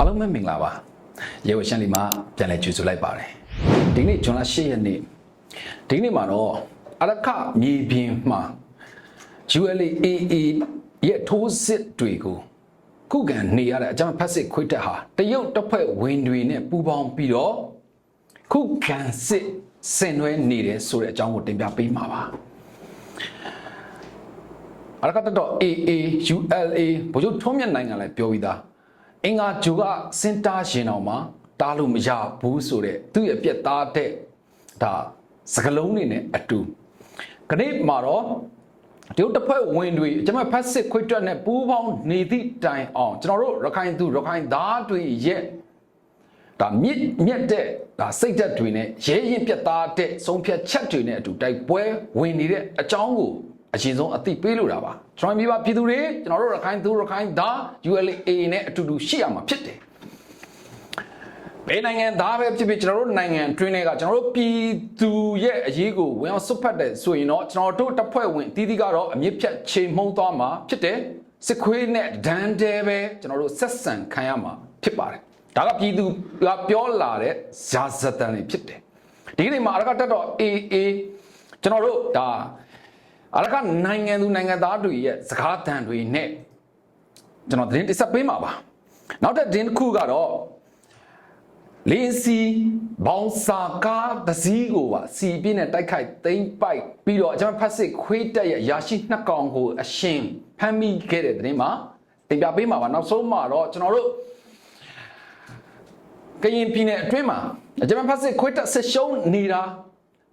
အားလုံးပဲမင်္ဂလာပါရေဝရှန်လီမှာပြန်လည်ကြိုဆိုလိုက်ပါတယ်ဒီနေ့ဇွန်လ10ရက်နေ့ဒီနေ့မှာတော့အရခမြေပြင်မှာ ULAA ရဲ့ထိုးစစ်တွေကိုခုခံနေရတဲ့အကြမ်းဖက်စစ်ခွေးတက်ဟာတရုတ်တပ်ဖွဲ့ဝင်တွေနဲ့ပူးပေါင်းပြီးတော့ခုခံစစ်ဆင်နွှဲနေတယ်ဆိုတဲ့အကြောင်းကိုတင်ပြပေးမှာပါအရကတတော့ AA ULA ဘိုလ်ချုပ်ထုံးမြတ်နိုင်ငံလည်းပြောပြီးသား အင်္ဂါဂျူကစင်တာရှင်တော်မှာတားလို့မရဘူးဆိုတဲ့သူ့ရဲ့ပြက်သားတဲ့ဒါစကလုံးတွေနဲ့အတူခဏမှာတော့တရုတ်တစ်ဖွဲ့ဝင်တွေကျွန်မဖက်စစ်ခွေးတွက်နဲ့ပူးပေါင်းနေသည့်တိုင်အောင်ကျွန်တော်တို့ရခိုင်သူရခိုင်သားတွေရဲ့ဒါမြစ်မြက်တဲ့ဒါစိတ်သက်တွေနဲ့ရဲရင်ပြက်သားတဲ့ဆုံးဖြတ်ချက်တွေနဲ့အတူတိုက်ပွဲဝင်နေတဲ့အကြောင်းကို အရင်ဆုံးအသိပေးလို့တာပါကျွန်တော်မိဘပြည်သူတွေကျွန်တော်တို့ရခိုင်သူရခိုင်သား ULA နဲ့အတူတူရှိရမှာဖြစ်တယ်ဘယ်နိုင်ငံသားပဲဖြစ်ဖြစ်ကျွန်တော်တို့နိုင်ငံတွင်းတွေကကျွန်တော်တို့ပြည်သူရဲ့အရေးကိုဝင်အောင်စွတ်ဖက်တယ်ဆိုရင်တော့ကျွန်တော်တို့တပ်ဖွဲ့ဝင်တီးတီးကတော့အမြင့်ဖြတ်ချိန်မှုန်းသွားမှာဖြစ်တယ်စစ်ခွေးနဲ့ဒန်းတဲပဲကျွန်တော်တို့ဆက်ဆံခံရမှာဖြစ်ပါတယ်ဒါကပြည်သူကပြောလာတဲ့ဇာဇတန်တွေဖြစ်တယ်ဒီနေ့မှာအရကတက်တော့ AA ကျွန်တော်တို့ဒါ အရကနိုင်ငံသူနိုင်ငံသားတွေရဲ့စကားတန်တွေနဲ့ကျွန်တော်သတင်းတိဆက်ပေးမှာပါနောက်တဲ့သတင်းတစ်ခုကတော့လင်းစီဘောင်စာကားတစ်စီးကိုပါစီပြင်းနဲ့တိုက်ခိုက်သိမ်းပိုက်ပြီးတော့အကျွန်တော်ဖတ်စစ်ခွေးတက်ရဲ့ရာရှိနှစ်ကောင်ကိုအရှင်ဖမ်းမိခဲ့တဲ့တဲ့မှာတင်ပြပေးမှာပါနောက်ဆုံးမှာတော့ကျွန်တော်တို့ကရင်ပြည်နယ်အတွင်းမှာအကျွန်တော်ဖတ်စစ်ခွေးတက်ဆက်ရှုံးနေတာ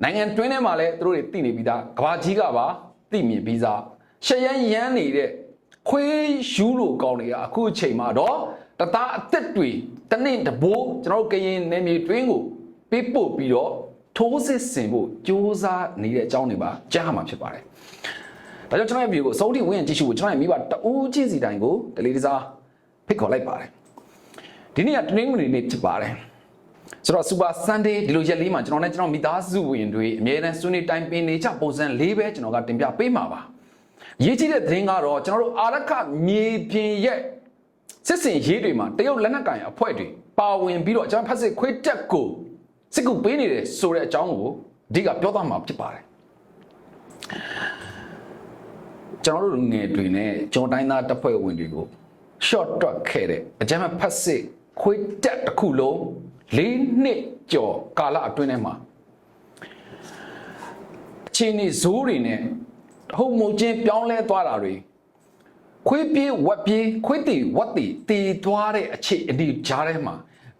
နိုင်ငံတွင်းထဲမှာလည်းသူတို့တွေသိနေပြီးသားကဘာကြီးကပါ သိမြင်ပြီးသားရှရမ်းရမ်းနေတဲ့ခွေးယူလို့ကောင်းတွေကအခုအချိန်မှာတော့တသားအသက်တွေတနင့်တဘိုးကျွန်တော်တို့ကရင်နယ်မြေတွင်းကိုပေးပို့ပြီးတော့ထိုးစစ်ဆင်ဖို့စ조사နေတဲ့အကြောင်းတွေပါကြားမှာဖြစ်ပါတယ်။ဒါကြောင့်ကျွန်တော်ရဲ့ဗီဒီယိုကိုအဆုံးထိဝင်ကြည့်ရှုဖို့ကျွန်တော်ရဲ့မိဘတဦးချင်းစီတိုင်းကိုတလေးတစားဖိတ်ခေါ်လိုက်ပါတယ်။ဒီနေ့ကတနင်္ဂနွေနေ့ဖြစ်ပါတယ်။ ဆိုတော့ Super Sunday ဒီလိုရက်လေးမှာကျွန်တော်နဲ့ကျွန်တော်မိသားစုဝင်တွေအမြဲတမ်းဆွေးနွေးတိုင်ပင်နေကြပုံစံလေးပဲကျွန်တော်ကတင်ပြပေးမှာပါ။ရေးကြည့်တဲ့သတင်းကတော့ကျွန်တော်တို့အာရခမြေပြင်ရဲ့စစ်စင်ရေးတွေမှာတရုတ်လက်နက်ကင်အဖွဲ့တွေပါဝင်ပြီးတော့အကြမ်းဖက်စစ်ခွေးတက်ကိုစစ်ကူပေးနေတယ်ဆိုတဲ့အကြောင်းကိုအဓိကပြောသွားမှာဖြစ်ပါတယ်ကျွန်တော်တို့ငယ်တွေနဲ့ကျွန်တော်တိုင်းသားတပ်ဖွဲ့ဝင်တွေကို short တွက်ခဲ့တဲ့အကြမ်းဖက်စစ်ခွေးတက်တစ်ခုလုံး ၄နှစ်ကျော်ကာလအတွင်းထဲမှာအချင်းနေဇိုးတွေနဲ့ဟုတ်မုံချင်းပြောင်းလဲသွားတာတွေခွေးပြေးဝက်ပြေးခွေးတီဝက်တီတီသွားတဲ့အခြေအနေကြားထဲမှာ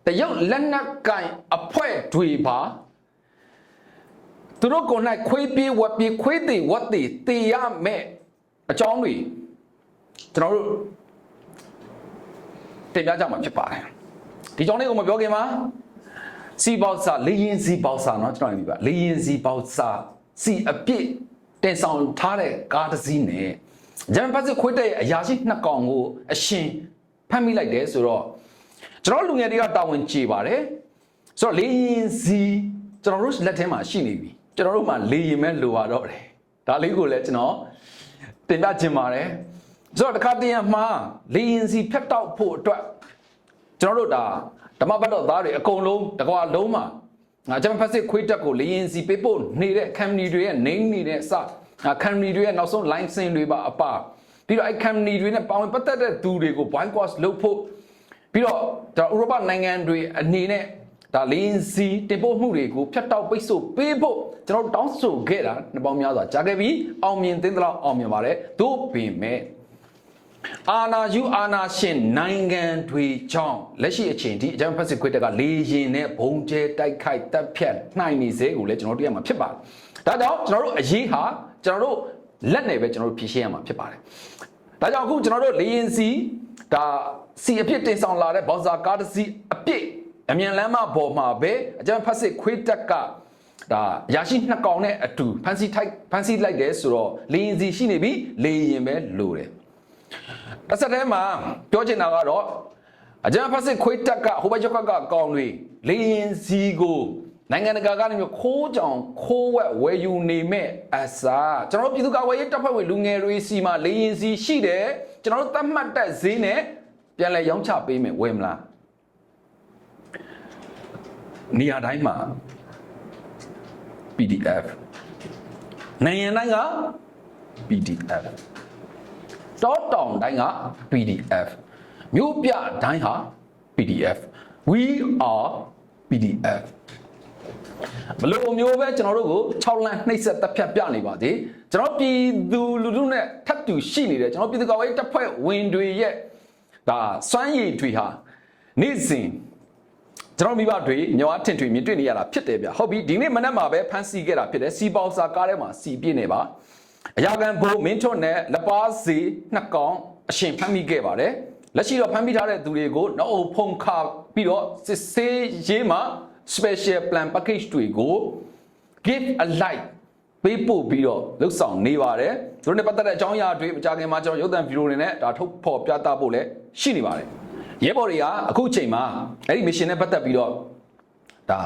တရုတ်လက်နက်ကင်အဖွဲ့တွေပါသူတို့ကိုယ်၌ခွေးပြေးဝက်ပြေးခွေးတီဝက်တီတီရမဲ့အကြောင်းတွေကျွန်တော်တို့တင်ပြကြမှာဖြစ်ပါတယ် ဒီကြောင့်လေးကိုမပြောခင်မှာစီပေါစာလေရင်စီပေါစာเนาะကျွန်တော်မြင်ပါလေရင်စီပေါစာစီအပြစ်တင်ဆောင်ထားတဲ့ကားတစ်စီးနဲ့ ဂျမ်ပတ်စစ်ခွေးတဲ့အရာရှိနှစ်ကောင်ကိုအရှင်ဖမ်းမိလိုက်တယ်ဆိုတော့ကျွန်တော်လူငယ်တွေကတာဝန်ကျေပါတယ်ဆိုတော့လေရင်စီကျွန်တော်တို့လက်ထဲမှာရှိနေပြီကျွန်တော်တို့မှလေရင်မဲ့လိုပါတော့တယ်ဒါလေးကိုလည်းကျွန်တော်တင်ပြခြင်းပါတယ်ဆိုတော့တခါတည်းမှာလေရင်စီဖြတ်တောက်ဖို့အတွက် ကျွန်တော်တို့ဒါဓမ္မဘတ်တော်သားတွေအကုန်လုံးတကွာလုံးမှာငါဂျမ်ဖက်စစ်ခွေးတက်ကိုလေရင်စီပေးဖို့နေတဲ့ company တွေရဲ့ name နေတဲ့အစ company တွေရဲ့နောက်ဆုံး line စင်တွေပါအပါပြီးတော့အဲ company တွေနဲ့ပါဝင်ပတ်သက်တဲ့သူတွေကို boycott လုပ်ဖို့ပြီးတော့ဒါဥရောပနိုင်ငံတွေအနေနဲ့ဒါလင်းစီတင်ပို့မှုတွေကိုဖျက်တောက်ပိတ်ဆို့ပေးဖို့ကျွန်တော်တောင်းဆိုခဲ့တာနှစ်ပေါင်းများစွာကြာခဲ့ပြီးအောင်မြင်သင်းသလောက်အောင်မြင်ပါတယ်သို့ပေမဲ့ အာနာယူအာနာရှင်နိုင်ငံတွေကြောင့်လက်ရှိအချိန်ထိအကြမ်းဖက်စစ်ခွေးတက်ကလေရင်နဲ့ဘုံကျဲတိုက်ခိုက်တပ်ဖြတ်နှိုင်နေစေကိုလည်းကျွန်တော်တို့ရမှာဖြစ်ပါတယ်ဒါကြောင့်ကျွန်တော်တို့အရေးဟာကျွန်တော်တို့လက်နဲ့ပဲကျွန်တော်တို့ဖြည့်ရှင်းရမှာဖြစ်ပါတယ်ဒါကြောင့်အခုကျွန်တော်တို့လေရင်စီဒါစီအဖြစ်တင်ဆောင်လာတဲ့ဘော်ဇာကားတစ်စီးအပြည့်အမြန်လမ်းမပေါ်မှာပဲအကြမ်းဖက်စစ်ခွေးတက်ကဒါရရှိနှစ်ကောင်နဲ့အတူဖန်စီထိုက်ဖန်စီလိုက်တယ်ဆိုတော့လေရင်စီရှိနေပြီလေရင်ပဲလိုတယ် တစ်ဆက်တည်းမှာပြောချင်တာကတော့အကြမ်းဖက်စစ်ခွေးတက်ကဟိုဘက်ကျောက်ကကောင်တွေလေရင်စီကိုနိုင်ငံတကာကနေမျိုးခိုးကြောင်ခိုးဝက်ဝယ်ယူနေမဲ့အစားကျွန်တော်တို့ပြည်သူ့ကာကွယ်ရေးတပ်ဖွဲ့ဝင်လူငယ်တွေစီမှာလေရင်စီရှိတယ်ကျွန်တော်တို့သတ်မှတ်တဲ့ဈေးနဲ့ပြန်လဲရောင်းချပေးမယ်ဝယ်မလားနေရာတိုင်းမှာ PDF နိုင်ငံတိုင်းက PDF တောတောင်တိုင်းက PDF မြို့ပြတိုင်းဟာ PDF we are PDF ဘလို့မျိုးပဲကျွန်တော်တို့ကို6လမ်းနှိပ်စက်တပ်ဖြတ်ပြနေပါသေးကျွန်တော်ပြည်သူလူထုနဲ့ထပ်တူရှိနေတယ်ကျွန်တော်ပြည်သူ့ကော်ရေးတပ်ဖွဲ့ဝင်တွေရဲ့ဒါစွမ်းရည်တွေဟာနေ့စဉ်ကျွန်တော်မိဘတွေမြောက်ထင်ထွေမြင်တွေ့နေရတာဖြစ်တယ်ဗျဟုတ်ပြီဒီနေ့မနေ့မှာပဲဖမ်းဆီးခဲ့တာဖြစ်တယ်စီပေါစာကားထဲမှာစီပြည့်နေပါ အရာကန်ဘိုးမင်းထွန်းနဲ့လက်ပါစီနှစ်ကောင်အရှင်ဖမ်းမိခဲ့ပါတယ်လက်ရှိတော့ဖမ်းမိထားတဲ့သူတွေကိုနောက်အုပ်ဖုံခါပြီးတော့စစ်ဆေးရေးမှာ special plan package တွေကို give a like ပေးပို့ပြီးတော့လှုပ်ဆောင်နေပါတယ်သူတို့နဲ့ပတ်သက်တဲ့အကြောင်းအရာတွေမကြခင်မှာကျွန်တော်ရုပ်သံဗီဒီယိုတွေနဲ့ဒါထုတ်ဖော်ပြသဖို့လည်းရှိနေပါတယ်ရဲဘော်တွေကအခုချိန်မှာအဲ့ဒီ mission နဲ့ပတ်သက်ပြီးတော့ဒါ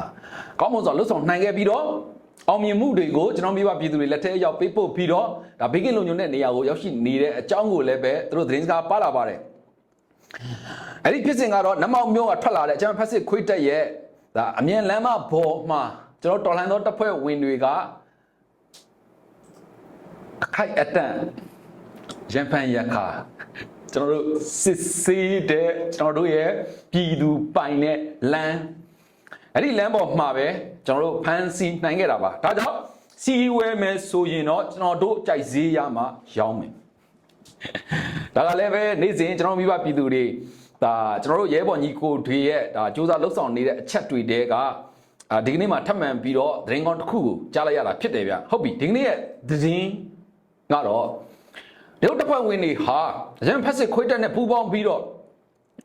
ကောင်းမွန်စွာလှုပ်ဆောင်နိုင်ခဲ့ပြီးတော့ အောင်မြင်မှုတွေကိုကျွန်တော်မိဘပြည်သူတွေလက်ထက်ရောက်ပေးပို့ပြီးတော့ဒါဘေးကင်းလုံခြုံတဲ့နေရာကိုရောက်ရှိနေတဲ့အကြောင်းကိုလည်းပဲသူတို့သတင်းစကားပါလာပါတယ်အဲ့ဒီဖြစ်စဉ်ကတော့နမောင်မျိုးကထွက်လာတဲ့အကျန်းဖက်စစ်ခွေးတက်ရဲ့ဒါအမြင်လမ်းမဘော်မှာကျွန်တော်တော်လှန်သောတပ်ဖွဲ့ဝင်တွေကအခိုက်အတန့်ရန်ဖန်ရခါကျွန်တော်တို့စစ်ဆေးတဲ့ကျွန်တော်တို့ရဲ့ပြည်သူပိုင်တဲ့လမ်းအဲ့ဒီလမ်းပေါ်မှာပဲ ကျွန်တော်တို့ဖမ်းဆီးနိုင်ခဲ့တာပါဒါကြောင့်စီဝဲမယ်ဆိုရင်တော့ကျွန်တော်တို့ကြိုက်ဈေးရမှာရောင်းမယ်ဒါကလည်းပဲနေ့စဉ်ကျွန်တော်မိဘပြည်သူတွေဒါကျွန်တော်တို့ရဲဘော်ညီကိုတွေရဲ့ဒါစူးစမ်းလှုပ်ဆောင်နေတဲ့အချက်တွေတဲကအာဒီကနေ့မှာထပ်မံပြီးတော့သတင်းကောင်းတစ်ခုကိုကြားလိုက်ရတာဖြစ်တယ်ဗျဟုတ်ပြီဒီကနေ့ရဲ့သတင်းကတော့ရုပ်တပ်ဖွဲ့ဝင်တွေဟာအရင်ဖက်စစ်ခွေးတက်နဲ့ပူးပေါင်းပြီးတော့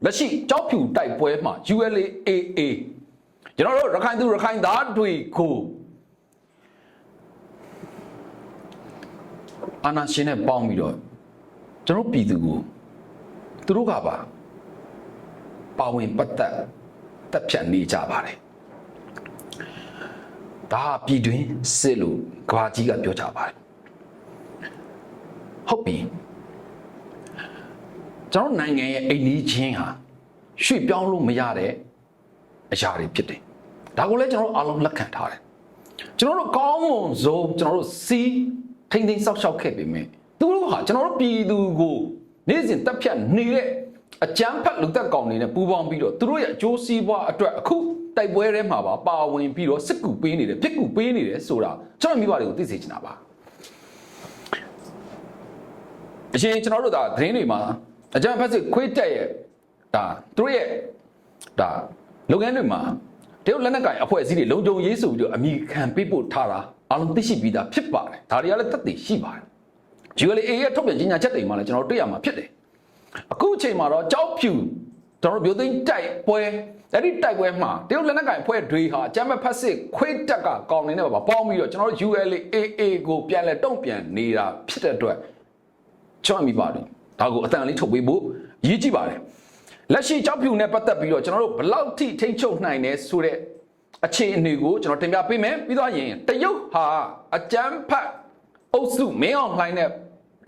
လက်ရှိကြောက်ဖြူတိုက်ပွဲမှာ ULAA ကျွန်တော်တို့ရခိုင်သူရခိုင်သားတွေကိုအာနာရှင်နဲ့ပေါင်းပြီးတော့ကျွန်တော်ပြည်သူကိုသူတို့ကပါပါဝင်ပတ်သက်တက်ဖြတ်နေကြပါတယ်ဒါဟာပြည်တွင်းစစ်လို့ကဘာကြီးကပြောကြပါတယ်ဟုတ်ပြီကျွန်တော်နိုင်ငံရဲ့အိမ်နီးချင်းဟာရွှေ့ပြောင်းလို့မရတဲ့အရာတွေဖြစ်တယ် ဒါကိုလည်းကျွန်တော်တို့အားလုံးလက်ခံထားတယ်ကျွန်တော်တို့ကောင်းမွန်ဆုံးကျွန်တော်တို့စီးထိမ့်သိမ်းစောက်ရှောက်ခဲ့ပေမဲ့သူတို့ဟာကျွန်တော်တို့ပြည်သူကိုနေ့စဉ်တက်ဖြတ်နေတဲ့အကြမ်းဖက်လူသက်ကောင်တွေနဲ့ပူးပေါင်းပြီးတော့သူတို့ရဲ့အကျိုးစီးပွားအတွက်အခုတိုက်ပွဲထဲမှာပါပါဝင်ပြီးတော့စစ်ကူပေးနေတယ်ပြစ်ကူပေးနေတယ်ဆိုတာကျွန်တော်မိဘတွေကိုသိစေချင်တာပါအရင်ကျွန်တော်တို့ဒါသတင်းတွေမှာအကြမ်းဖက်စစ်ခွေးတက်ရဲ့ဒါသူတို့ရဲ့ဒါလုပ်ငန်းတွေမှာ တရုတ်လက်နက်ကိုင်အဖွဲ့အစည်းတွေလုံခြုံရေးဆိုပြီးတော့အမိခံပေးပို့ထားတာအားလုံးသိရှိပြီးသားဖြစ်ပါတယ်ဒါတွေကလည်းသက်သေရှိပါတယ် GLA ရဲ့ထုတ်ပြန်ကြေညာချက်တွေမှာလည်းကျွန်တော်တို့တွေ့ရမှာဖြစ်တယ်အခုအချိန်မှာတော့ကြောက်ဖြူကျွန်တော်တို့မျိုးသိန်းတိုက်ပွဲအဲ့ဒီတိုက်ပွဲမှာတရုတ်လက်နက်ကင်ဖွဲ့တွေဟာအကြမ်းမဲ့ဖက်စစ်ခွေးတက်ကကောင်းနေတဲ့ပါပေါင်းပြီးတော့ကျွန်တော်တို့ ULAA ကိုပြန်လဲတုံ့ပြန်နေတာဖြစ်တဲ့အတွက်ကျွန်တော်မိပါတယ်ဒါကိုအတန်လေးထုတ်ပေးဖို့ရည်ကြည့်ပါတယ် လက်ရှိကြောက်ဖြူနဲ့ပတ်သက်ပြီးတော့ကျွန်တော်တို့ဘလောက်ထိထိန်းချုပ်နိုင်တယ်ဆိုတဲ့အခြေအနေကိုကျွန်တော်တင်ပြပေးမယ်ပြီးတော့ရင်တရုတ်ဟာအကြမ်းဖက်အုပ်စုမင်းအောင်လှိုင်းနဲ့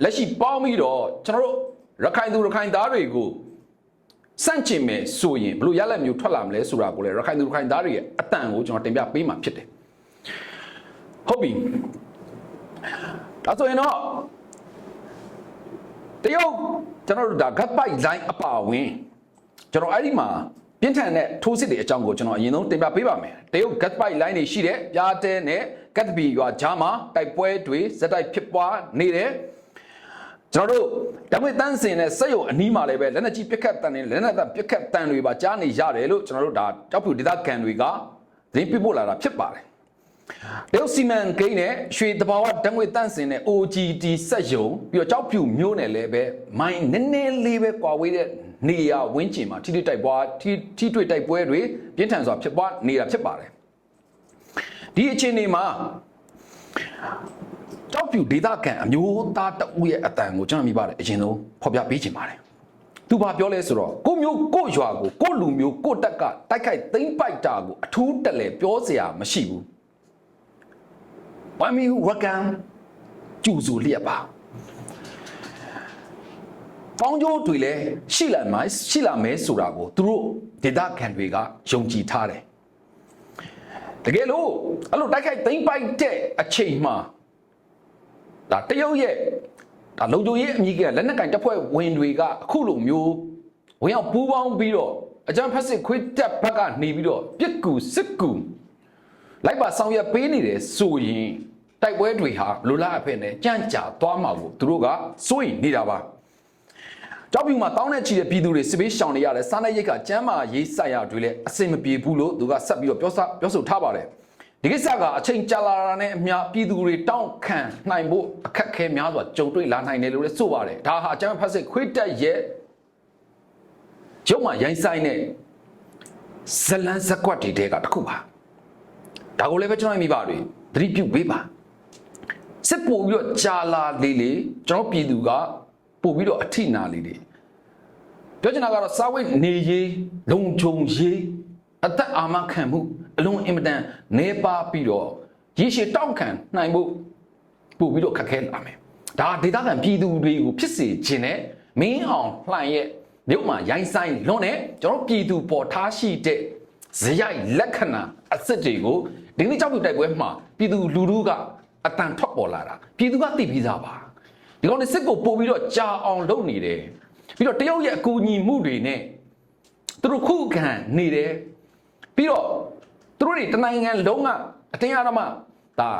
လက်ရှိပေါင်းပြီးတော့ကျွန်တော်တို့ရခိုင်သူရခိုင်သားတွေကိုစန့်ကျင်မယ်ဆိုရင်ဘလို့ရလက်မျိုးထွက်လာမလဲဆိုတာကိုလည်းရခိုင်သူရခိုင်သားတွေရဲ့အတန်ကိုကျွန်တော်တင်ပြပေးမှာဖြစ်တယ်ဟုတ်ပြီဒါဆိုရင်တော့တရုတ်ကျွန်တော်တို့ဒါ gut bite line အပါဝင် ကျွန်တော်အဲ့ဒီမှာပြင်းထန်တဲ့ထိုးစစ်တွေအကြောင်းကိုကျွန်တော်အရင်ဆုံးတင်ပြပေးပါမယ်တရုတ် gut bite line တွေရှိတဲ့ပြားတဲနဲ့ကတ်ဘီရွာဂျာမှာတိုက်ပွဲတွေဇက်တိုက်ဖြစ်ပွားနေတယ်ကျွန်တော်တို့ဓမ္မတန်းစင်နဲ့စက်ရုံအနီးမှာလည်းပဲလက်နက်ကြီးပစ်ခတ်တန်တွေလက်နက်တပ်ပစ်ခတ်တန်တွေပါကြားနေရတယ်လို့ကျွန်တော်တို့ဒါတောက်ဖြူဒေသခံတွေကသတင်းပြပို့လာတာဖြစ်ပါတယ် တရုတ်စီမံကိန်းနဲ့ရွှေတဘာဝဓာတ်ငွေတန့်စင်တဲ့ OGT စက်ရုံပြီးတော့ကြောက်ဖြူမျိုးနယ်လည်းပဲမိုင်းနည်းနည်းလေးပဲကွာဝေးတဲ့နေရာဝင်းကျင်မှာထိထိတိုက်ပွားထိထိတွေ့တိုက်ပွဲတွေပြင်းထန်စွာဖြစ်ပွားနေတာဖြစ်ပါတယ်ဒီအခြေအနေမှာကြောက်ဖြူဒေသခံအမျိုးသားတအုပ်ရဲ့အတန်ကိုကျွန်တော်မိပါတယ်အရင်ဆုံးဖော်ပြပေးချင်ပါတယ်သူဘာပြောလဲဆိုတော့ကိုမျိုးကိုရွာကိုကိုလူမျိုးကိုတက်ကတိုက်ခိုက်သိမ့်ပိုက်တာကိုအထူးတက်လေပြောစရာမရှိဘူး ဝမ်းမီဝကံကျူစုလျက်ပါပေါင်းကျိုးတွေလည်းရှိလာမယ်ရှိလာမယ်ဆိုတာကိုသူတို့ဒေတာခံတွေကယုံကြည်ထားတယ်တကယ်လို့အဲ့လိုတိုက်ခိုက်သိမ့်ပိုက်တဲ့အချိန်မှာဒါတရုတ်ရဲ့ဒါလုံခြုံရေးအမိကလက်နက်ကင်တပ်ဖွဲ့ဝင်တွေကအခုလိုမျိုးဝင်ရောက်ပူးပေါင်းပြီးတော့အကြမ်းဖက်စစ်ခွေးတက်ဘက်ကနေပြီးတော့ပြစ်ကူစစ်ကူ လိုက်ပါဆောင်ရွက်ပေးနေတယ်ဆိုရင်တိုက်ပွဲတွေဟာလူလားအဖြစ်နဲ့ကြန့်ကြာသွားမှာကိုသူတို့ကစိုးရိမ်နေတာပါကြောက်ပြူမှာတောင်းတဲ့ချီတဲ့ပြည်သူတွေစစ်ဘေးရှောင်နေရတယ်စားနပ်ရိက္ခာကျန်းမာရေးဆိုင်ရာတွေလည်းအဆင်မပြေဘူးလို့သူကဆက်ပြီးတော့ပြောစပြောဆိုထားပါတယ်ဒီကိစ္စကအချိန်ကြာလာတာနဲ့အမျှပြည်သူတွေတောင်းခံနိုင်ဖို့အခက်အခဲများစွာကြုံတွေ့လာနိုင်တယ်လို့လည်းဆိုပါတယ်ဒါဟာအကြမ်းဖက်စစ်ခွေးတက်ရဲ့ရုံမှရိုင်းဆိုင်တဲ့ဇလန်းဇက်ကွက်တွေတဲကတစ်ခုပါ ဒါကိုလည်းပဲကျွန်တော်မိပါတွေသတိပြုပေးပါစစ်ပို့ပြီးတော့ကြာလာလေလေကျွန်တော်ပြည်သူကပို့ပြီးတော့အထိနာလေလေပြောချင်တာကတော့စာဝိတ်နေရေးလုံခြုံရေးအသက်အာမခံမှုအလုံးအင်မတန်နေပါပြီးတော့ရေရှည်တောင့်ခံနိုင်မှုပို့ပြီးတော့ခက်ခဲလာမယ်ဒါဒေသခံပြည်သူတွေကိုဖြစ်စေခြင်းနဲ့မင်းအောင်လှိုင်ရဲ့မြို့မှာရိုင်းဆိုင်လွန်းတဲ့ကျွန်တော်ပြည်သူပေါ်ထားရှိတဲ့ဇယိုက်လက္ခဏာအစ်စ်တွေကို ဒီနေ့ကြောက်ပြတိုက်ပွဲမှာပြည်သူလူထုကအတန်ထွက်ပေါ်လာတာပြည်သူကသိပြီးသားပါဒီကောင်တွေစစ်ကိုပို့ပြီးတော့ကြာအောင်လုပ်နေတယ်ပြီးတော့တရုတ်ရဲ့အကူအညီမှုတွေနဲ့သူတို့ခုခံနေတယ်ပြီးတော့သူတို့တွေတနိုင်ငံလုံးကအတင်းအဓမ္မဒါ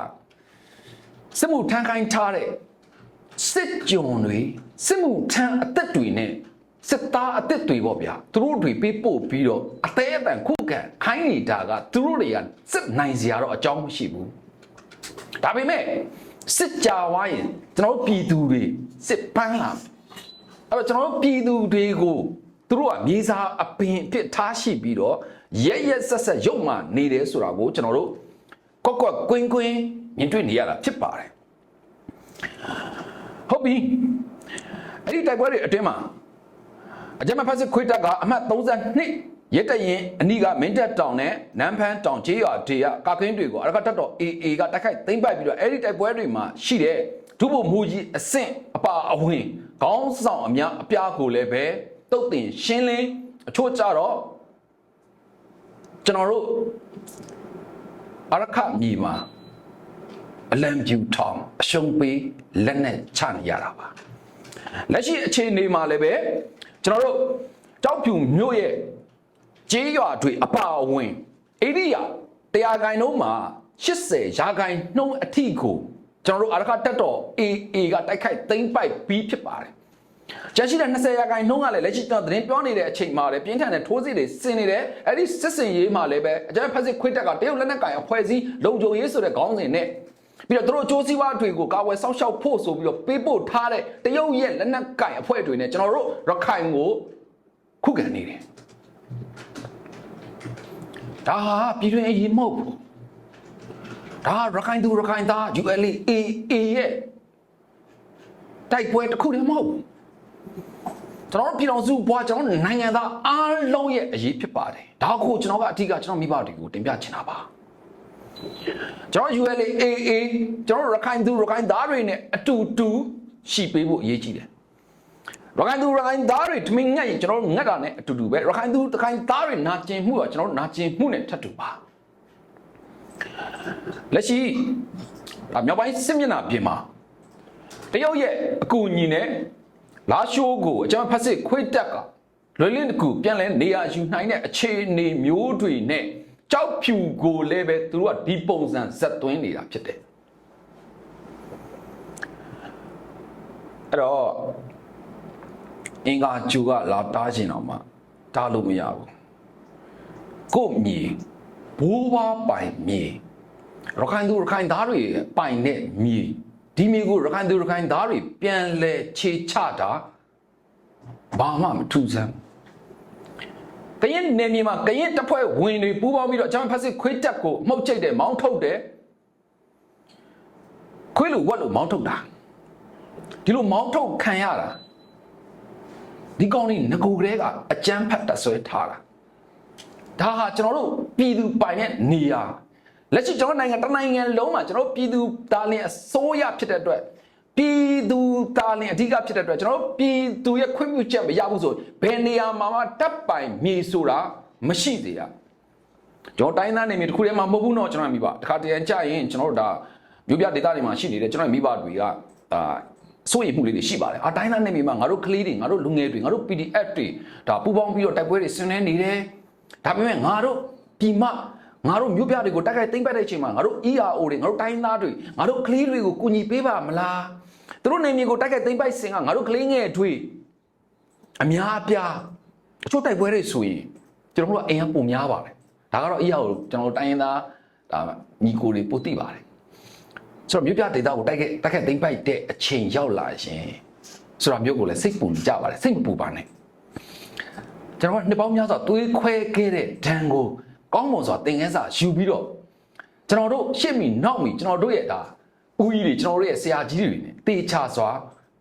စစ်မှုထမ်းခိုင်းထားတဲ့စစ်ကြုံတွေစစ်မှုထမ်းအသက်တွေနဲ့ စစ်သားအသက်တွေပေါ့ဗျာသူတို့တွေပေးပို့ပြီးတော့အသေးအတန်ခုခံခိုင်းနေတာကသူတို့တွေကစစ်နိုင်စရာတော့အကြောင်းမရှိဘူးဒါပေမဲ့စစ်ကြဝိုင်းရင်ကျွန်တော်တို့ပြည်သူတွေစစ်ပန်းလာအဲ့တော့ကျွန်တော်တို့ပြည်သူတွေကိုသူတို့ကမြေစာအပင်အဖြစ်ထားရှိပြီးတော့ရဲရဲဆက်ဆက်ရုပ်မှနေတယ်ဆိုတာကိုကျွန်တော်တို့ကွက်ကွက်ကွင်းကွင်းမြင်တွေ့နေရတာဖြစ်ပါတယ်ဟုတ်ပြီအဲ့ဒီတိုက်ပွဲတွေအတွင်းမှာ အကြမ်းဖက်စစ်ခွေးတပ်ကအမှတ်32ရဲတရင်အနီးကမင်းတပ်တောင်နဲ့နန်းဖန်းတောင်ကျေးရွာတွေကကာကင်းတွေကိုအရကတက်တော် AA ကတိုက်ခိုက်သိမ်းပိုက်ပြီးတော့အဲ့ဒီတိုက်ပွဲတွေမှာရှိတဲ့ဒုဗိုလ်မှူးကြီးအဆင့်အပါအဝင်ခေါင်းဆောင်အများအပြားကိုလည်းပဲတုတ်တင်ရှင်းလင်းအချို့ကြတော့ကျွန်တော်တို့အရခမြေမှာအလံပြူထောင်အရှုံးပေးလက်နဲ့ချနေရတာပါလက်ရှိအခြေအနေမှာလည်းပဲ ကျွန်တော်တို့တောက်ပြူမြို့ရဲ့ကျေးရွာတွေအပါအဝင်အိရိယာတရားခိုင်နှုန်းမှာ80ရာခိုင်နှုန်းအထိကိုကျွန်တော်တို့အရခတက်တော် AA ကတိုက်ခိုက်သိမ်းပိုက်ပြီးဖြစ်ပါတယ်ကျန်ရှိတဲ့20ရာခိုင်နှုန်းကလည်းလက်ရှိကျွန်တော်သတင်းပြောနေတဲ့အချိန်မှာလည်းပြင်းထန်တဲ့ထိုးစစ်တွေဆင်နေတယ်အဲ့ဒီစစ်စင်ရေးမှာလည်းပဲအကြမ်းဖက်စစ်ခွေးတက်ကတရုတ်လက်နက်ကင်အဖွဲ့အစည်းလုံခြုံရေးဆိုတဲ့ခေါင်းစဉ်နဲ့ ပြီးတော့သူတို့အကျိုးစီးပွားတွေကိုကာဝယ်စောင့်ရှောက်ဖို့ဆိုပြီးတော့ပေးပို့ထားတဲ့တရုတ်ရဲ့လက်နက်ကင်အဖွဲ့တွေနဲ့ကျွန်တော်တို့ရခိုင်ကိုခုခံနေတယ်ဒါဟာပြည်တွင်းအရေးမဟုတ်ဘူးဒါရခိုင်သူရခိုင်သား ULA AA ရဲ့တိုက်ပွဲတစ်ခုတည်းမဟုတ်ဘူးကျွန်တော်တို့ပြည်တော်စုဘွားကျွန်တော်နိုင်ငံသားအားလုံးရဲ့အရေးဖြစ်ပါတယ်ဒါကိုကျွန်တော်ကအထူးကကျွန်တော်မိဘတွေကိုတင်ပြချင်တာပါ ကျွန်တော် ULA AA ကျွန်တော်ရခိုင်သူရခိုင်သားတွေနဲ့အတူတူရှိပေးဖို့အရေးကြီးတယ်ရခိုင်သူရခိုင်သားတွေထမင်းငတ်ရင်ကျွန်တော်တို့ငတ်တာနဲ့အတူတူပဲရခိုင်သူရခိုင်သားတွေနာကျင်မှုကကျွန်တော်တို့နာကျင်မှုနဲ့ထပ်တူပါလက်ရှိဒါမြောက်ပိုင်းစစ်မျက်နှာပြင်မှာတရုတ်ရဲ့အကူအညီနဲ့လာရှိုးကိုအကြမ်းဖက်စစ်ခွေးတက်ကလွယ်လင်းတကူပြန်လဲနေရာယူနိုင်တဲ့အခြေအနေမျိုးတွေနဲ့ ကြောက်ဖြူကိုလည်းပဲသူတို့ကဒီပုံစံဇက်သွင်းနေတာဖြစ်တယ်အဲ့တော့အင်္ဂါကျူကလာတားချင်အောင်မှတားလို့မရဘူးကို့မြေဘိုးဘွားပိုင်မြေရခိုင်သူရခိုင်သားတွေပိုင်တဲ့မြေဒီမြေကိုရခိုင်သူရခိုင်သားတွေပြန်လဲခြေချတာဘာမှမထူးဆန်း ကရင်နေမြေမှာကရင်တပ်ဖွဲ့ဝင်တွေပူးပေါင်းပြီးတော့အချမ်းဖက်စစ်ခွေးတက်ကိုမှုတ်ချိတ်တယ်မောင်းထုတ်တယ်ခွေးလူဝက်လူမောင်းထုတ်တာဒီလိုမောင်းထုတ်ခံရတာဒီကောင်လေးငကိုကလေးကအကြမ်းဖက်တက်ဆွဲထားတာဒါဟာကျွန်တော်တို့ပြည်သူပိုင်တဲ့နေရာလက်ရှိကျွန်တော်နိုင်ငံတစ်နိုင်ငံလုံးမှာကျွန်တော်ပြည်သူသားလင်းအစိုးရဖြစ်တဲ့အတွက် ပြည်သူသားလင်အဓိကဖြစ်တဲ့အတွက်ကျွန်တော်တို့ပြည်သူရဲ့ခွင့်ပြုချက်မရဘူးဆိုဘယ်နေရာမှာမှတပ်ပိုင်မြေဆိုတာမရှိသေးတာကျွန်တော်တိုင်းသားနေမြေတစ်ခုတည်းမှာမဟုတ်ဘူးတော့ကျွန်တော်မိဘတခါတရံကြရင်ကျွန်တော်တို့ဒါမြို့ပြဒေသတွေမှာရှိနေတဲ့ကျွန်တော်မိဘတွေကဒါစိုးရိမ်မှုလေးတွေရှိပါတယ်အာတိုင်းသားနေမြေမှာငါတို့ကလေးတွေငါတို့လူငယ်တွေငါတို့ PDF တွေဒါပူးပေါင်းပြီးတော့တိုက်ပွဲတွေဆင်းနေနေတယ်ဒါပေမဲ့ငါတို့ပြည်မငါတို့မြို့ပြတွေကိုတိုက်ခိုက်သိမ်းပိုက်တဲ့အချိန်မှာငါတို့ ERO တွေငါတို့တိုင်းသားတွေငါတို့ကလေးတွေကိုကူညီပေးပါမလား သူတို့နေမြေကိုတိုက်ခိုက်သိမ်းပိုက်စင်ကငါတို့ကလေးငယ်တွေအများအပြားအချို့တိုက်ပွဲတွေဆိုရင်ကျွန်တော်တို့ကအိမ်ကပုံများပါတယ်ဒါကတော့ ERO ကျွန်တော်တို့တိုင်းရင်းသားဒါညီကိုတွေပို့သိပါတယ်ဆိုတော့မြို့ပြဒေတာကိုတိုက်ခိုက်တိုက်ခိုက်သိမ်းပိုက်တဲ့အချိန်ရောက်လာရင်ဆိုတော့မြို့ကိုလည်းစိတ်ပူကြပါတယ်စိတ်မပူပါနဲ့ကျွန်တော်ကနှစ်ပေါင်းများစွာသွေးခွဲခဲ့တဲ့ဒဏ်ကိုကောင်းမွန်စွာသင်ခန်းစာယူပြီးတော့ကျွန်တော်တို့ရှစ်မီနောက်မီကျွန်တော်တို့ရဲ့ဒါ ဦးကြီးတွေကျွန်တော်တို့ရဲ့ဆရာကြီးတွေနဲ့တေချာစွာ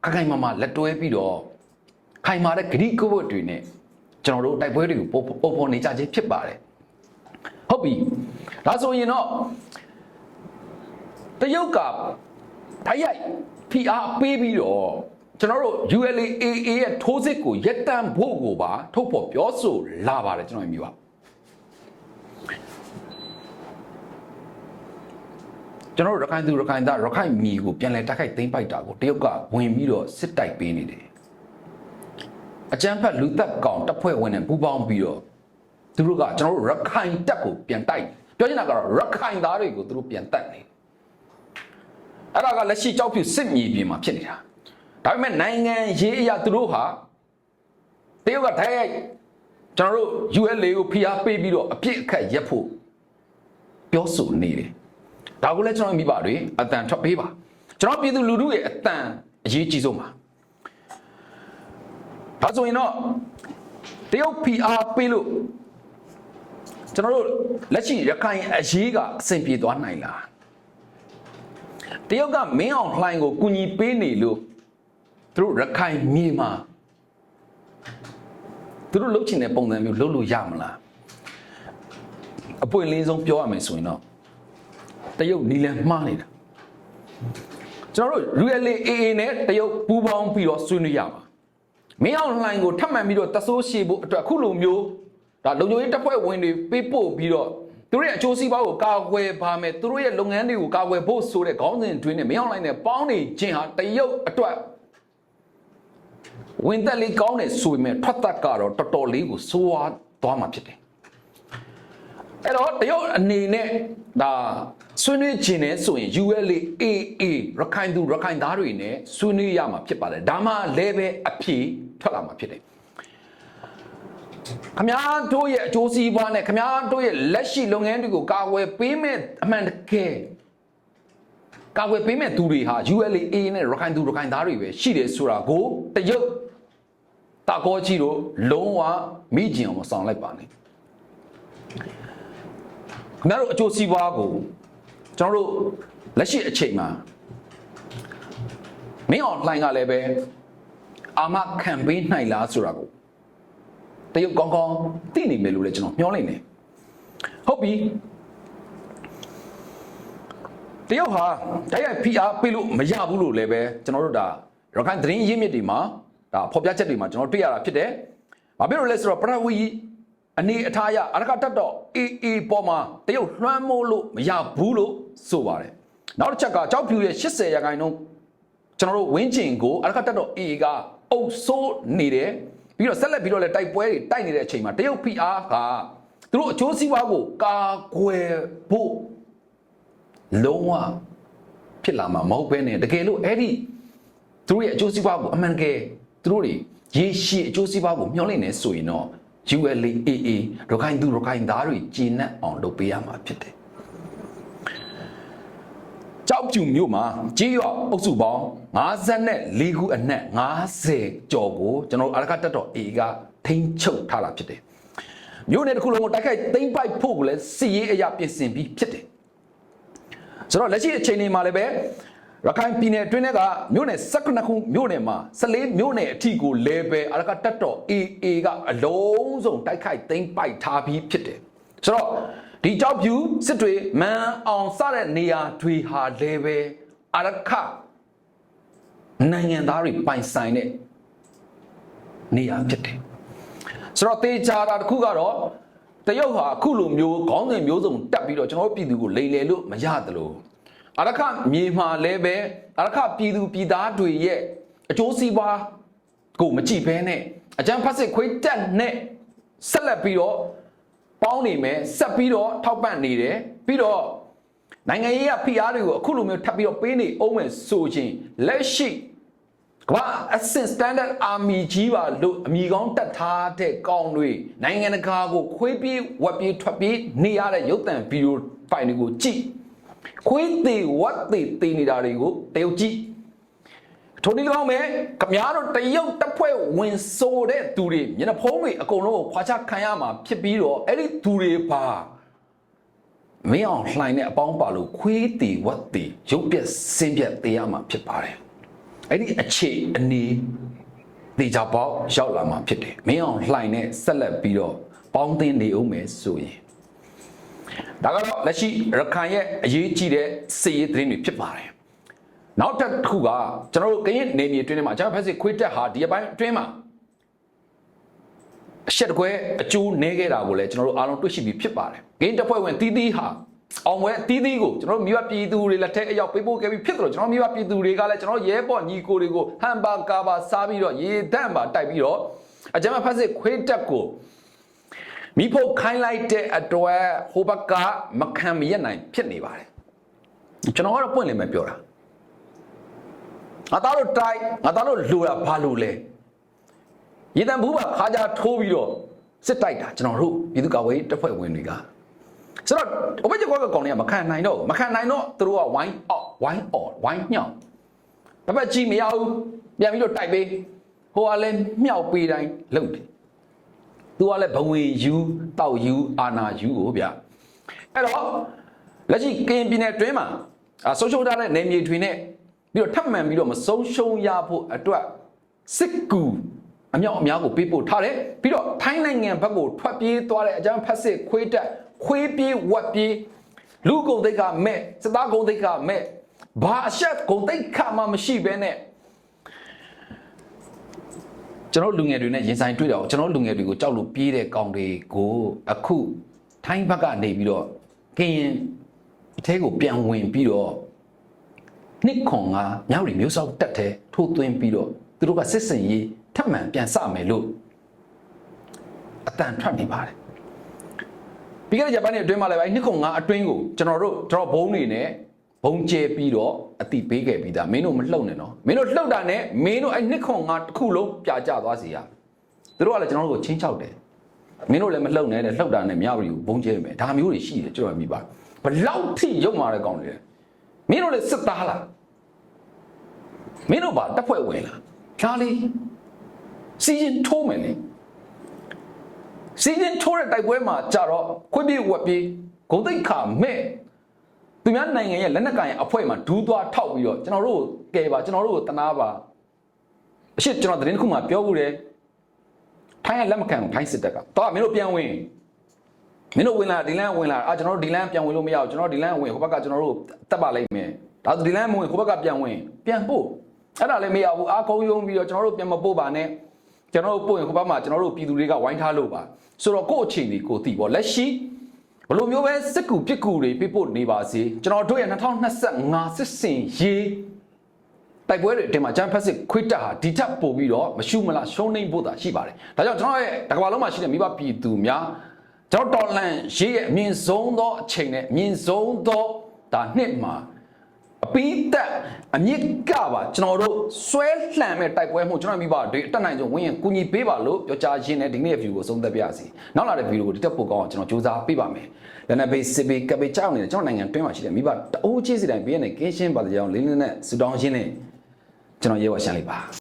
ခိုင်ခိုင်မာမာလက်တွဲပြီးတော့ခိုင်မာတဲ့ဂရိကဝတ်တွေနဲ့ကျွန်တော်တို့တိုက်ပွဲတွေကိုပေါ်ပေါ်ပေါ်နေကြခြင်းဖြစ်ပါတယ်ဟုတ်ပြီဒါဆိုရင်တော့တရုတ်ကတိုက်ရိုက်ဖိအားပေးပြီးတော့ကျွန်တော်တို့ ULAA ရဲ့ထိုးစစ်ကိုရက်တန့်ဖို့ကိုပါထုတ်ဖော်ပြောဆိုလာပါတယ်ကျွန်တော်မြင်ပါ ကျွန်တော်တို့ရခိုင်သူရခိုင်သားရခိုင်မီကိုပြန်လဲတိုက်ခိုက်သိမ်းပိုက်တာကိုတရုတ်ကဝင်ပြီးတော့စစ်တိုက်ပေးနေတယ်အကြမ်းဖက်လူသက်ကောင်တပ်ဖွဲ့ဝင်နဲ့ပူးပေါင်းပြီးတော့သူတို့ကကျွန်တော်တို့ရခိုင်တပ်ကိုပြန်တိုက်ပြောချင်တာကတော့ရခိုင်သားတွေကိုသူတို့ပြန်တက်နေတယ်အဲ့ဒါကလက်ရှိကြောက်ဖြူစစ်မြေပြင်မှာဖြစ်နေတာဒါပေမဲ့နိုင်ငံရေးအရာသူတို့ဟာတရုတ်ကထိုက်ရိုက်ကျွန်တော်တို့ ULA ကိုဖိအားပေးပြီးတော့အပြစ်အခတ်ရက်ဖို့ပြောဆိုနေတယ် ဒါကိုလည်းကျွန်တော်မိပါတွေအတန်ထွက်ပေးပါကျွန်တော်ပြည်သူလူထုရဲ့အတန်အရေးကြီးဆုံးပါဒါဆိုရင်တော့တရုတ်ဖိအားပေးလို့ကျွန်တော်တို့လက်ရှိရခိုင်အရေးကအဆင်ပြေသွားနိုင်လားတရုတ်ကမင်းအောင်လှိုင်ကိုကူညီပေးနေလို့သူတို့ရခိုင်မြေမှာသူတို့လှုပ်ချင်တဲ့ပုံစံမျိုးလှုပ်လို့ရမလားအပွင့်လင်းဆုံးပြောရမယ်ဆိုရင်တော့ တရုတ်နီလန်မှားနေတာကျွန်တော်တို့ real AA နဲ့တရုတ်ပူးပေါင်းပြီးတော့ဆွေးနွေးရမှာမင်းအောင်လှိုင်ကိုထပ်မံပြီးတော့တဆိုးရှည်ဖို့အတွက်အခုလိုမျိုးဒါလုံခြုံရေးတပ်ဖွဲ့ဝင်တွေပေးပို့ပြီးတော့သူတို့ရဲ့အကျိုးစီးပွားကိုကာကွယ်ပါမယ်သူတို့ရဲ့လုပ်ငန်းတွေကိုကာကွယ်ဖို့ဆိုတဲ့ခေါင်းစဉ်တွင်းနဲ့မင်းအောင်လှိုင်နဲ့ပေါင်းနေခြင်းဟာတရုတ်အတွက်ဝင်သက်လေးကောင်းတယ်ဆိုပေမဲ့ထွက်သက်ကတော့တော်တော်လေးကိုစိုးဝါးသွားမှာဖြစ်တယ်အဲ့တော့တရုတ်အနေနဲ့ဒါ ဆွေးနွေးခြင်းနဲ့ဆိုရင် ULA AA ရခိုင်သူရခိုင်သားတွေနဲ့ဆွေးနွေးရမှာဖြစ်ပါတယ်ဒါမှလည်းပဲအဖြေထွက်လာမှာဖြစ်တယ်ခမားတို့ရဲ့အကျိုးစီးပွားနဲ့ခမားတို့ရဲ့လက်ရှိလုပ်ငန်းတွေကိုကာကွယ်ပေးမဲ့အမှန်တကယ်ကာကွယ်ပေးမဲ့သူတွေဟာ ULA AA နဲ့ရခိုင်သူရခိုင်သားတွေပဲရှိတယ်ဆိုတာကိုတရုတ်တာကောကြီးတို့လုံးဝမိကျင်အောင်မဆောင်လိုက်ပါနဲ့ခင်ဗျားတို့အကျိုးစီးပွားကို ကျွန်တော်တို့လက်ရှိအချိန်မှာမင်းအောင်လှိုင်ကလည်းပဲအာမခံပေးနိုင်လားဆိုတာကိုတရုတ်ကောင်းကောင်းသိနေမယ်လို့လည်းကျွန်တော်မျှော်လင့်နေဟုတ်ပြီတရုတ်ဟာတိုက်ရိုက် PR ပေးလို့မရဘူးလို့လည်းပဲကျွန်တော်တို့ဒါရခိုင်သတင်းရင်းမြစ်တွေမှာဒါဖော်ပြချက်တွေမှာကျွန်တော်တွေ့ရတာဖြစ်တယ်။ဘာဖြစ်လို့လဲဆိုတော့ပရဝီ အနေအထားအရအရကတတ်တော့ AA ပေါ်မှာတရုတ်လွှမ်းမိုးလို့မရဘူးလို့ဆိုပါတယ်။နောက်တစ်ချက်ကကြောက်ဖြူရဲ့80ရာခိုင်နှုန်းကျွန်တော်တို့ဝင်းကျင်ကိုအရကတတ်တော့ AA ကအုပ်ဆိုးနေတယ်ပြီးတော့ဆက်လက်ပြီးတော့လည်းတိုက်ပွဲတွေတိုက်နေတဲ့အချိန်မှာတရုတ် PR ကသူတို့အကျိုးစီးပွားကိုကာကွယ်ဖို့လုံးဝဖြစ်လာမှာမဟုတ်ဘဲနဲ့တကယ်လို့အဲ့ဒီသူတို့ရဲ့အကျိုးစီးပွားကိုအမှန်တကယ်သူတို့တွေရေရှည်အကျိုးစီးပွားကိုမျှော်လင့်နေဆိုရင်တော့ ULAA ရခိုင်သူရခိုင်သားတွေကျဉ်နှံ့အောင်လုပ်ပေးရမှာဖြစ်တယ်ကြောက်ဖြူမြို့မှာကြေးရွာအုပ်စုပေါင်း54ခုအနက်50ကျော်ကိုကျွန်တော်တို့အရကတက်တော် A ကထိန်းချုပ်ထားတာဖြစ်တယ်မြို့နယ်တစ်ခုလုံးကိုတိုက်ခိုက်သိမ်းပိုက်ဖို့ကိုလည်းစီရေးအရာပြင်ဆင်ပြီးဖြစ်တယ်ဆိုတော့လက်ရှိအချိန်လေးမှာလည်းပဲ ရခိုင်ပြည်နယ်အတွင်းကမြို့နယ်19ခုမြို့နယ်မှာ14မြို့နယ်အထိကိုလဲပဲအရကတက်တော် AA ကအလုံးစုံတိုက်ခိုက်သိမ်းပိုက်ထားပြီးဖြစ်တယ်ဆိုတော့ဒီကြောက်ဖြူစစ်တွေမန်အောင်စတဲ့နေရာတွေဟာလဲပဲအရခနိုင်ငံသားတွေပိုင်ဆိုင်တဲ့နေရာဖြစ်တယ်ဆိုတော့တေချာတာတစ်ခုကတော့တရုတ်ဟာအခုလိုမျိုးခေါင်းစဉ်မျိုးစုံတက်ပြီးတော့ကျွန်တော်တို့ပြည်သူကိုလိမ်လည်လို့မရတယ်လို့ အရခမြေမှာလည်းပဲအရခပြည်သူပြည်သားတွေရဲ့အကျိုးစီးပွားကိုမကြည့်ဘဲနဲ့အကြမ်းဖက်စစ်ခွေးတက်နဲ့ဆက်လက်ပြီးတော့ပေါင်းနေမယ်ဆက်ပြီးတော့ထောက်ပံ့နေတယ်ပြီးတော့နိုင်ငံရေးကဖိအားတွေကိုအခုလိုမျိုးထပ်ပြီးတော့ပေးနေအောင်မယ်ဆိုချင်းလက်ရှိကမ္ဘာအဆင့် standard army ကြီးပါလို့အမိကောင်းတက်ထားတဲ့ကောင်တွေနိုင်ငံတကာကိုခွေးပြေးဝက်ပြေးထွက်ပြေးနေရတဲ့ရုပ်သံဗီဒီယိုဖိုင်တွေကိုကြည့် ခွေးသေးဝက်သေးသေးနေတာတွေကိုတရုတ်ကြည့်ထိုနည်း၎င်းပဲခမားတို့တရုတ်တပ်ဖွဲ့ဝင်ဆိုတဲ့သူတွေမျက်နှာဖုံးတွေအကုန်လုံးကိုခွာချခံရမှာဖြစ်ပြီးတော့အဲ့ဒီသူတွေပါမင်းအောင်လှိုင်တဲ့အပေါင်းပါလို့ခွေးတီဝတ်တီရုပ်ပြက်စင်းပြက်တေးရမှာဖြစ်ပါတယ်အဲ့ဒီအခြေအနေတေချာပေါက်ရောက်လာမှာဖြစ်တယ်မင်းအောင်လှိုင်နဲ့ဆက်လက်ပြီးတော့ပေါင်းသင်းနေအောင်မယ်ဆိုရင် ဒါကတော့လက်ရှိရခိုင်ရဲ့အရေးကြီးတဲ့စစ်ရေးသတင်းတွေဖြစ်ပါတယ်နောက်တစ်ခုကကျွန်တော်တို့ကရင်နေမြေအတွင်းထဲမှာကျွန်တော်ဖက်စစ်ခွေးတက်ဟာဒီအပိုင်းအတွင်းမှာအရှက်တကွဲအကျိုးနေခဲ့တာကိုလည်းကျွန်တော်တို့အားလုံးတွေ့ရှိပြီးဖြစ်ပါတယ်ဂိမ်းတပ်ဖွဲ့ဝင်တီးတီးဟာအောင်ဝဲတီးတီးကိုကျွန်တော်တို့မိဘပြည်သူတွေလက်ထက်အရောက်ပေးပို့ခဲ့ပြီးဖြစ်တယ်ကျွန်တော်မိဘပြည်သူတွေကလည်းကျွန်တော်ရဲဘော်ညီကိုတွေကိုဟမ်ဘာကာဘာစားပြီးတော့ရေတန့်ပါတိုက်ပြီးတော့အကြမ်းဖက်စစ်ခွေးတက်ကို မိဖို့ခိုင်းလိုက်တဲ့အတွက်ဟိုဘက်ကမခံမရနိုင်ဖြစ်နေပါတယ်ကျွန်တော်ကတော့ပွင့်လင်းမယ်ပြောတာငါသားတို့တိုက်ငါသားတို့လူတာဘာလို့လဲရေတံဘူးပါခါကြထိုးပြီးတော့စစ်တိုက်တာကျွန်တော်တို့ပြည်သူ့ကာကွယ်ရေးတပ်ဖွဲ့ဝင်တွေကဆိုတော့အဝိဇ္ဇကောကကောင်တွေကမခံနိုင်တော့ဘူးမခံနိုင်တော့သူတို့ကဝိုင်းအော့ဝိုင်းအော်ဝိုင်းညှောက်တပတ်ကြီးမရဘူးပြန်ပြီးတော့တိုက်ပေးဟိုကလည်းမြောက်ပေးတိုင်းလုံတယ် သူကလည်းဘဝင်ယူတောက်ယူအာနာယူကိုဗျအဲ့တော့လက်ရှိကရင်ပြည်နယ်တွင်းမှာအဆုံးရှုံးထားတဲ့နေမြေတွေနဲ့ပြီးတော့ထပ်မံပြီးတော့မဆုံးရှုံးရဖို့အတွက်စစ်ကူအမြောက်အများကိုပေးပို့ထားတယ်ပြီးတော့ထိုင်းနိုင်ငံဘက်ကိုထွက်ပြေးသွားတဲ့အကြမ်းဖက်စစ်ခွေးတက်ခွေးပြေးဝက်ပြေးလူကုန်တိတ်ကမဲ့စစ်သားကုန်တိတ်ကမဲ့ဘာအဆက်ကုန်တိတ်ခမှမရှိဘဲနဲ့ ကျွန်တော်လူငယ်တွေနဲ့ရင်ဆိုင်တွေ့တော့ကျွန်တော်လူငယ်တွေကိုကြောက်လို့ပြေးတဲ့ကောင်တွေကိုအခုထိုင်းဘက်ကနေပြီးတော့ကရင်အထဲကိုပြန်ဝင်ပြီးတော့နှစ်ခွန်ကမြောက်ရီမျိုးစောက်တက်တဲ့ထိုးသွင်းပြီးတော့သူတို့ကစစ်စင်ရေးထပ်မံပြန်စမယ်လို့အတန်ထွက်နေပါတယ်ပြီးခဲ့တဲ့ဂျပန်ရဲ့အတွင်းမှာလည်းပဲနှစ်ခွန်ကအတွင်းကိုကျွန်တော်တို့တော့ဘုံနေနဲ့ ဘုံကျဲပြီးတော့အတိပေးခဲ့ပြီးသားမင်းတို့မလှုပ်နဲ့နော်မင်းတို့လှုပ်တာနဲ့မင်းတို့အဲ့နှစ်ခွန်ကတစ်ခုလုံးပြကြသွားစီရသူတို့ကလည်းကျွန်တော်တို့ကိုချင်းချောက်တယ်မင်းတို့လည်းမလှုပ်နဲ့တဲ့လှုပ်တာနဲ့မြောက်ရီကိုဘုံကျဲမယ်ဒါမျိုးတွေရှိတယ်ကျွန်တော်မြင်ပါဘလောက်ထိရုံမာတဲ့ကောင်တွေလဲမင်းတို့လည်းစစ်သားလားမင်းတို့ပါတက်ဖွဲ့ဝင်လားဒါလေးစီရင်ထိုးမယ်လေစီရင်ထိုးတဲ့တိုက်ပွဲမှာကြတော့ခွေးပြေးဝက်ပြေးဂုံတိတ်ခါမဲ့ သူများနိုင်ငံရဲ့လက်နက်ကင်အဖွဲ့မှာဒူးသွားထောက်ပြီးတော့ကျွန်တော်တို့ကိုကဲပါကျွန်တော်တို့ကိုတနာပါအရှိကျွန်တော်သတင်းတစ်ခုမှပြောဘူးတယ်ထိုင်းကလက်မခံထိုင်းစစ်တပ်ကတော့မင်းတို့ပြန်ဝင်မင်းတို့ဝင်လာဒီလန်းဝင်လာအာကျွန်တော်တို့ဒီလန်းပြန်ဝင်လို့မရဘူးကျွန်တော်တို့ဒီလန်းဝင်ဟိုဘက်ကကျွန်တော်တို့တက်ပါလိမ့်မယ်ဒါဒီလန်းမဝင်ဟိုဘက်ကပြန်ဝင်ပြန်ပို့အဲ့ဒါလည်းမရဘူးအာကုန်းယုံပြီးတော့ကျွန်တော်တို့ပြန်မပို့ပါနဲ့ကျွန်တော်တို့ပို့ရင်ဟိုဘက်မှာကျွန်တော်တို့ပြည်သူတွေကဝိုင်းထားလို့ပါဆိုတော့ကိုယ့်အခြေအနေကိုသိပေါ့လက်ရှိ ဘလို့မျိုးပဲစစ်ကူပြစ်ကူတွေပြပို့နေပါစေကျွန်တော်တို့ရဲ့2025စစ်စင်ရေးတိုက်ပွဲတွေအတင်မှာဂျမ်ဖက်စစ်ခွေးတက်ဟာဒီထက်ပိုပြီးတော့မရှုမလားရှုံးနေဖို့သာရှိပါတယ်ဒါကြောင့်ကျွန်တော်ရဲ့တကဘာလုံးမှာရှိတဲ့မိဘပြည်သူများကျွန်တော်တော်လန်ရေးရဲ့အမြင့်ဆုံးသောအချိန်နဲ့အမြင့်ဆုံးသောဒါနှစ်မှာ အပိသက်အမြင့်ကပါကျွန်တော်တို့ဆွဲလှန်မဲ့တိုက်ပွဲမှုကျွန်တော်မိဘတွေအတက်နိုင်ဆုံးဝင်းရင်ကူညီပေးပါလို့ပြောကြားရင်းနဲ့ဒီနေ့ view ကိုဆုံးသက်ပြရစီနောက်လာတဲ့ view ကိုဒီတက်ပို့ကောင်းအောင်ကျွန်တော်စူးစမ်းပေးပါမယ်လက်နက်ဘေးစစ်ဘေးကဘေးကြောက်နေတဲ့ကျွန်တော်နိုင်ငံတွင်းမှာရှိတဲ့မိဘတအိုးချေးစီတိုင်းဘေးနဲ့ကင်းရှင်းပါတဲ့ကြောင်းလေးလေးနဲ့စူတောင်းရှင်းနဲ့ကျွန်တော်ရဲဝရှမ်းလိုက်ပါ